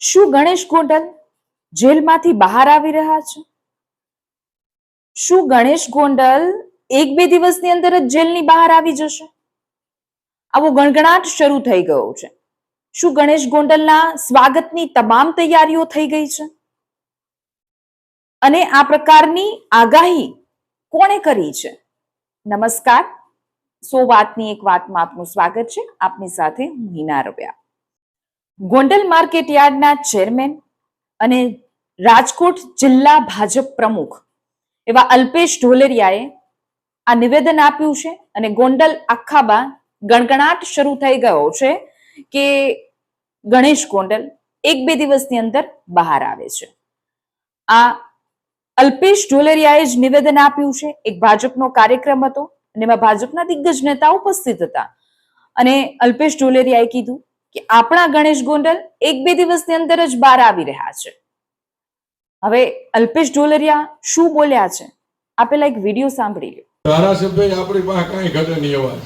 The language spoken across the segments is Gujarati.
શું ગણેશ ગોંડલ જેલમાંથી બહાર આવી રહ્યા છે? શું ગણેશ ગોંડલ એક બે દિવસની અંદર જ જેલની બહાર આવી જશે? આવો ગણગણાટ શરૂ થઈ ગયો છે. શું ગણેશ ગોંડલના સ્વાગતની તમામ તૈયારીઓ થઈ ગઈ છે? અને આ પ્રકારની આગાહી કોણે કરી છે? નમસ્કાર. સો વાતની એક વાતમાં આપનું સ્વાગત છે. આપની સાથે હું હિના રવ્યા. ગોંડલ માર્કેટ યાર્ડના ચેરમેન અને રાજકોટ જિલ્લા ભાજપ પ્રમુખ એવા અલ્પેશ ઢોલેરિયાએ આ નિવેદન આપ્યું છે અને ગોંડલ આખાબા ગણગણાટ શરૂ થઈ ગયો છે કે ગણેશ ગોંડલ એક બે દિવસની અંદર બહાર આવે છે. આ અલ્પેશ ઢોલેરિયાએ જ નિવેદન આપ્યું છે. એક ભાજપનો કાર્યક્રમ હતો અને એમાં ભાજપના દિગ્ગજ નેતા ઉપસ્થિત હતા. અને અલ્પેશ ઢોલેરિયાએ કીધું કે આપણા ગણેશ ગોંડલ એક બે દિવસની અંદર જ બહાર આવી રહ્યા છે. હવે અલ્પેશ ઢોલરિયા શું બોલ્યા છે? આપેલા એક વીડિયો સાંભળી લો. ધારાસભ્ય આપણી પાસે કાંઈ ઘટે નહીં અવાજ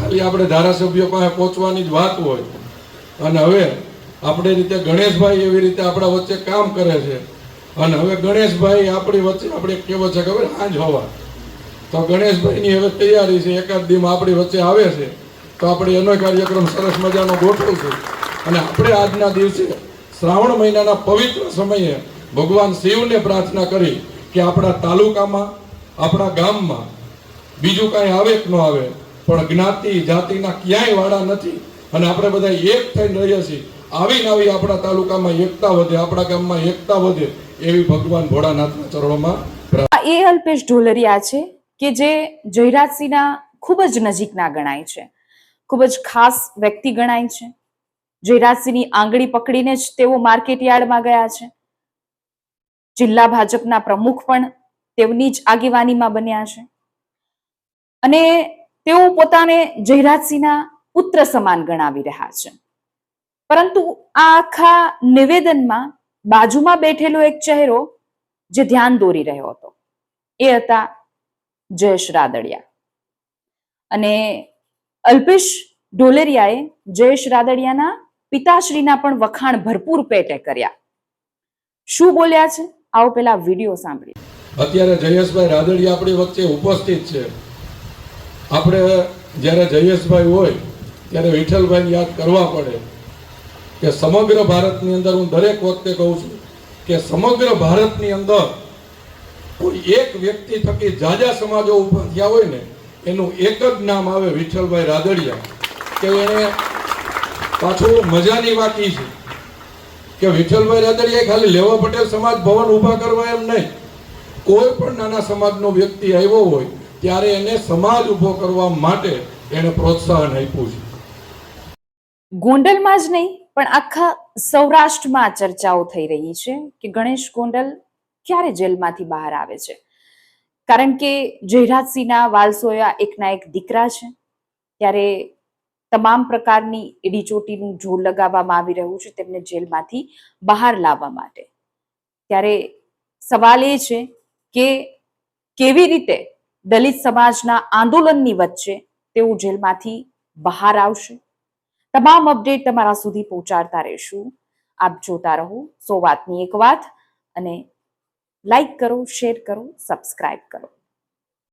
ખાલી આપણે ધારાસભ્યો પાસે પહોંચવાની જ વાત હોય. અને હવે આપણે રીતે ગણેશભાઈ એવી રીતે આપણા વચ્ચે કામ કરે છે. અને હવે ગણેશભાઈ આપણી વચ્ચે, આપણે કેવો છે ખબર, આજ હોવા. તો ગણેશભાઈની હવે તૈયારી છે, એકાદ દીમાં આપણી વચ્ચે આવે છે. તો આપણે એનો કાર્યક્રમ સરસ મજાનો ગોઠવશું અને આપણે આજના દિવસે શ્રાવણ મહિનાના પવિત્ર સમયે ભગવાન શિવને પ્રાર્થના કરી કે આપણા તાલુકામાં, આપણા ગામમાં બીજું કાંઈ આવે કે ન આવે, પણ જ્ઞાતિ જાતિના ક્યાંય વાળા નથી. અને આપણે બધા એક થઈને રહીએ છીએ. આવીને આવી આપણા તાલુકામાં એકતા વધે, આપણા ગામમાં એકતા વધે એવી ભગવાન ભોળાનાથના ચરણોમાં એ અલ્પેશ ઢોલરિયા છે કે જે જયરાજસિંહના ખૂબ જ નજીકના ગણાય છે. ખૂબ જ ખાસ વ્યક્તિ ગણાય છે. જયરાજસિંહની આંગળી પકડીને જ તેઓ માર્કેટ યાર્ડમાં ગયા છે. જિલ્લા ભાજપના પ્રમુખ પણ તેઓની જ આગેવાનીમાં બન્યા છે. અને તેઓ પોતાને જયરાજસિંહના પુત્ર સમાન ગણાવી રહ્યા છે. પરંતુ આ આખા નિવેદનમાં બાજુમાં બેઠેલો એક ચહેરો જે ધ્યાન દોરી રહ્યો હતો. એ હતા જયેશ રાદડિયા. અને અલ્પેશ ઢોલેરિયાએ જયેશ રાદડિયાના પિતાશ્રીના પણ વખાણ ભરપૂર પેટે કર્યા. શું બોલ્યા છે? આવો પેલા વીડિયો સાંભળી અત્યારે જયેશભાઈ રાદડિયા આપણી વચ્ચે ઉપસ્થિત છે. આપણે જ્યારે જયેશભાઈ હોય, ત્યારે વિઠ્ઠલભાઈને યાદ કરવા પડે કે સમગ્ર ભારતની અંદર હું દરેક વખતે કહું છું કે સમગ્ર ભારતની અંદર કોઈ એક વ્યક્તિ થકી જાજા સમાજો ઊભા થયા હોય ને એનું એક જ નામ આવે વિઠ્ઠલભાઈ રાદડિયા, કે એને પાછું મજાની વાત એ છે કે વિઠ્ઠલભાઈ રાદડિયા ખાલી લેવા પટેલ સમાજ ભવન ઊભા કરવા એમ નહીં. કોઈ પણ નાના સમાજનો વ્યક્તિ આવ્યો હોય, ત્યારે એને સમાજ ઊભો કરવા માટે એને પ્રોત્સાહન આપ્યું છે. ગોંડલમાં જ નહીં, પણ આખા સૌરાષ્ટ્રમાં ચર્ચાઓ થઈ રહી છે કે ગણેશ ગોંડલ ક્યારે જેલમાંથી બહાર આવે છે? કારણ કે જયરાજસિંહના વાલસોયા એકના એક દીકરા છે. ત્યારે તમામ પ્રકારની એડીચોટીનું જોર લગાવવામાં આવી રહ્યું છે તેમને જેલમાંથી બહાર લાવવા માટે. ત્યારે સવાલ એ છે કે કેવી રીતે દલિત સમાજના આંદોલનની વચ્ચે તેઓ જેલમાંથી બહાર આવશે? તમામ અપડેટ તમારા સુધી પહોંચાડતા રહેશું. આપ જોતા રહો સો વાતની એક વાત અને લાઈક કરો શેર કરો સબસ્ક્રાઈબ કરો.